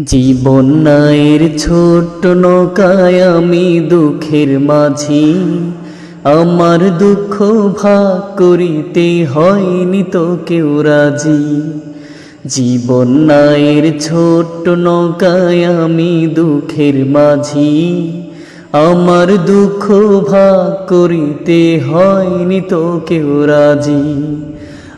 জীবন নায়ের ছোট্ট নৌকায় আমি দুঃখের মাঝি। আমার দুঃখ ভাগ করিতে হয়নি তো কেউ রাজি। জীবন নায়ের ছোট্ট নৌকায় আমি দুঃখের মাঝি। আমার দুঃখ ভাগ করিতে হয়নি তো কেউ রাজি।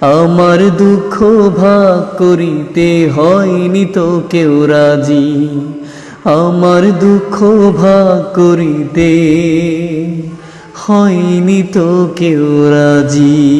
আমার দুঃখ ভাগ করিতে হয়নি তো কেউ রাজি। আমার দুঃখ ভাগ করিতে হয়নি তো কেউ রাজি।